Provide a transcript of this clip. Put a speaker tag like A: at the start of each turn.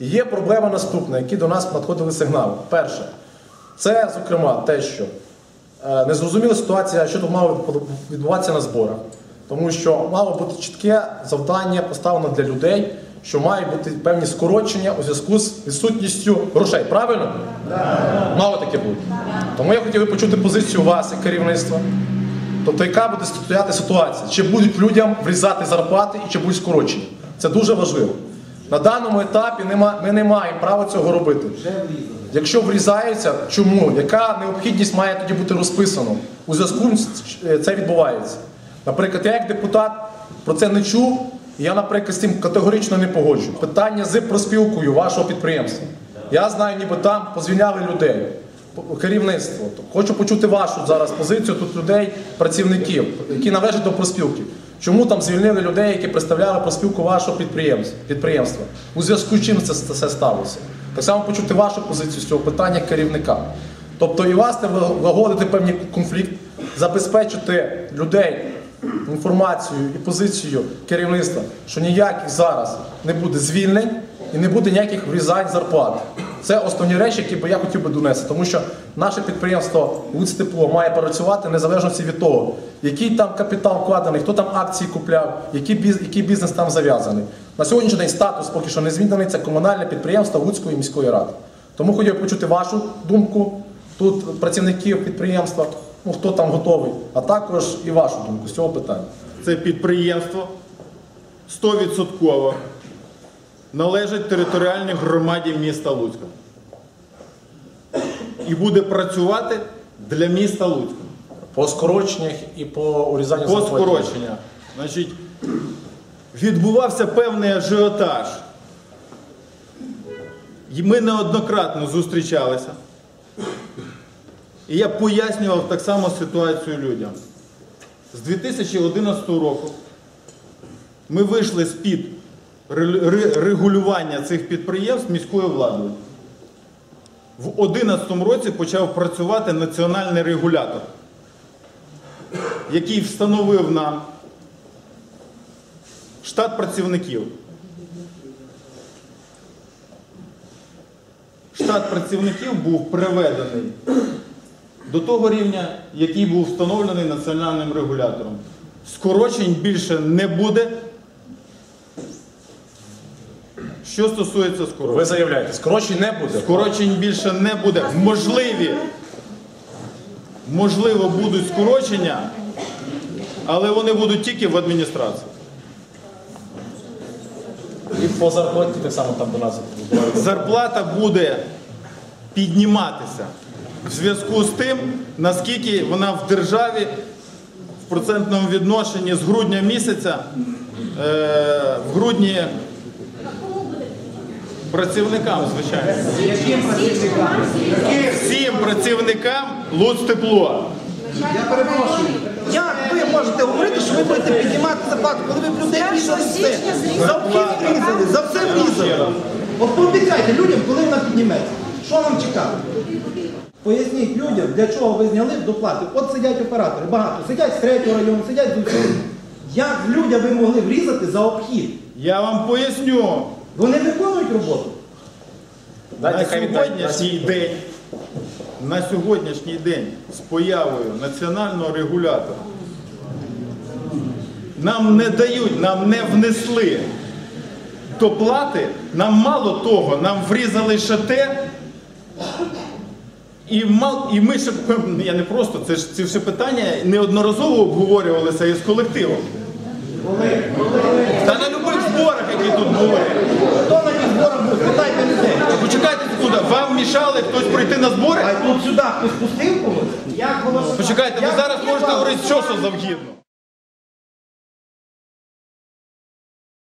A: Є проблема наступна, які до нас надходили сигнали. Перше, це, зокрема, те, що е, незрозуміла ситуація, що тут мало відбуватися на зборах. Тому що мало бути чітке завдання поставлено для людей, що мають бути певні скорочення у зв'язку з відсутністю грошей. Правильно? Мало таке бути. Тому я хотів би почути позицію вас і керівництва. Тобто, яка буде стояти ситуація? Чи будуть людям врізати зарплати і чи будуть скорочені? Це дуже важливо. На даному етапі ми не маємо права цього робити. Якщо врізаються, чому? Яка необхідність має тоді бути розписано? У зв'язку з е, це відбувається. Наприклад, я як депутат про це не чув, і я, наприклад, з цим категорично не погоджу. Питання з проспілкою вашого підприємства. Я знаю, ніби там позвільняли людей, керівництво. Хочу почути вашу зараз позицію тут людей, працівників, які належать до проспілки. Чому там звільнили людей, які представляли проспілку вашого підприємства? У зв'язку з чим це все сталося? Так само почути вашу позицію з цього питання керівника. Тобто і власне влагодити певний конфлікт, забезпечити людей інформацією і позицією керівництва, що ніяких зараз не буде звільнень і не буде ніяких врізань зарплат. Це основні речі, які я хотів би донести, тому що наше підприємство «Луцтепло» має працювати незалежно від того, який там капітал вкладений, хто там акції купляв, який, бізнес там зав'язаний. На сьогоднішній день статус поки що не змінений, це комунальне підприємство Луцької міської ради. Тому хотів почути вашу думку тут працівників підприємства, ну хто там готовий, а також і вашу думку з цього питання.
B: Це підприємство 100% належить територіальній громаді міста Луцька. І буде працювати для міста Луцька.
A: По скороченнях і по урізанню
B: По
A: зарплат.
B: скорочення. Значить, відбувався певний ажіотаж. І ми неоднократно зустрічалися. І я пояснював так само ситуацію людям. З 2011 року ми вийшли з-під регулювання цих підприємств міською владою. В 2011 році почав працювати національний регулятор, який встановив нам штат працівників. Штат працівників був приведений до того рівня, який був встановлений національним регулятором. Скорочень більше не буде. Що стосується
A: Ви заявляєте, скорочень не буде.
B: скорочень більше не буде. Можливі, можливо, будуть скорочення, але вони будуть тільки в адміністрації.
A: І по зарплаті так само там до нас.
B: зарплата буде підніматися в зв'язку з тим, наскільки вона в державі в процентному відношенні з грудня місяця е, в грудні працівникам, звичайно. Всім працівникам Луцтепло.
C: Я перепрошую. Як ви можете говорити, що ви будете піднімати зарплату, коли ви в людей врізали все? За вхід врізали, за все врізали. От пообіцяйте людям, коли вона підніметься. Що нам чекати? Поясніть людям, для чого ви зняли доплати. От сидять оператори, багато. Сидять з третього району, сидять з усього. Як людям ви могли врізати за обхід?
B: Я вам поясню.
C: Вони виконують роботу.
B: На сьогоднішній день, на сьогоднішній день з появою національного регулятора нам не дають, нам не внесли доплати, нам мало того, нам врізали ще те. І, мал, і ми ще, я не просто, це ж ці всі питання неодноразово обговорювалися із колективом. Та на будь-яких зборах, які тут були.
C: Хто на тих зборах був? Питайте людей.
B: Почекайте секунду, вам мішали хтось прийти на
C: сюди когось? Як голосувати?
B: Почекайте, ви зараз можете говорити що, що завгідно.